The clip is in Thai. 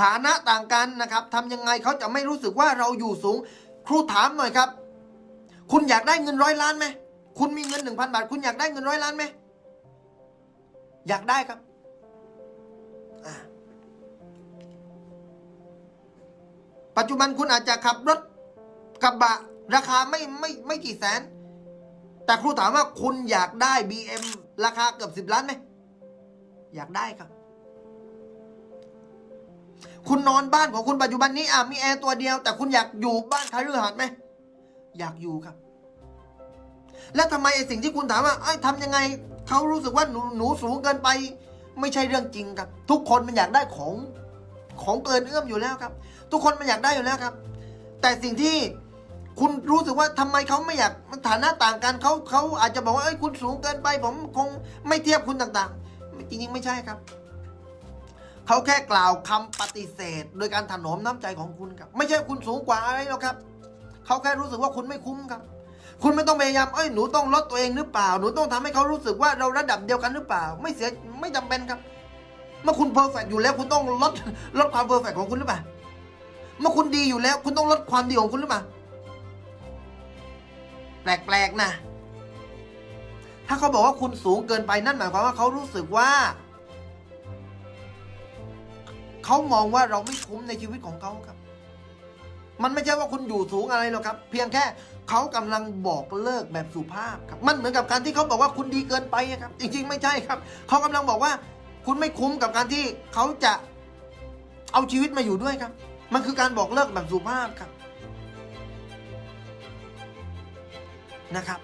ฐานะต่างกันนะครับทำยังไงเขาจะไม่รู้สึกว่าเราอยู่สูง ครูถามหน่อยครับ คุณอยากได้เงินร้อยล้านไหมคุณมีเงินหนึ่งพันบาท คุณอยากได้เงินร้อยล้านไหมอยากได้ครับปัจจุบันคุณอาจจะขับรถกระบะราคาไม่ไม่ไม่กี่แสน แต่ครูถามว่าคุณอยากได้ BM ราคาเกือบสิบล้านไหมอยากได้ครับ คุณนอนบ้านของคุณปัจจุบันนี้อะมีแอร์ตัวเดียว แต่คุณอยากอยู่บ้านคาฤหาสน์ไหมอยากอยู่ครับ แล้วทำไมไอ้สิ่งที่คุณถามว่าไอ้ทำยังไงเขารู้สึกว่าหนูหนูสูงเกินไป ไม่ใช่เรื่องจริงครับ ทุกคนมันอยากได้ของของเกินเอื้อมอยู่แล้วครับ ทุกคนมันอยากได้อยู่แล้วครับ แต่สิ่งที่คุณรู้สึกว่าทำไมเขาไม่อยากมันฐานะต่างกันเขาเขาอาจจะบอกว่าเอ้ยคุณสูงเกินไป ผมคงไม่เทียบคุณต่างๆ จริงๆ ไม่ใช่ครับ เขาแค่กล่าวคำปฏิเสธ โดยการถนอมน้ำใจของคุณครับ ไม่ใช่คุณสูงกว่าอะไรหรอกครับ เขาแค่รู้สึกว่าคุณไม่คุ้มครับ คุณไม่ต้องพยายามเอ้ยหนูต้องลดตัวเองหรือเปล่า หนูต้องทำให้เขารู้สึกว่าเราระดับเดียวกันหรือเปล่า ไม่เสียไม่จำเป็นครับ เมื่อคุณเพอร์เฟกอยู่แล้ว คุณต้องลดลดความเพอร์เฟกของคุณหรือเปล่า เมื่อคุณดีอยู่แล้ว คุณต้องลดความดีของคุณหรือเปล่าแปลกๆนะ ถ้าเขาบอกว่าคุณสูงเกินไปนั่นหมายความว่าเขารู้สึกว่า เขามองว่าเราไม่คุ้มในชีวิตของเขาครับ มันไม่ใช่ว่าคุณอยู่สูงอะไรหรอกครับ เพียงแค่เขากำลังบอกเลิกแบบสุภาพครับ มันเหมือนกับการที่เขาบอกว่าคุณดีเกินไปครับ จริง ๆ ไม่ใช่ครับเขากำลังบอกว่า คุณไม่คุ้มกับการที่เขาจะเอาชีวิตมาอยู่ด้วยครับ มันคือการบอกเลิกแบบสุภาพครับนะครับ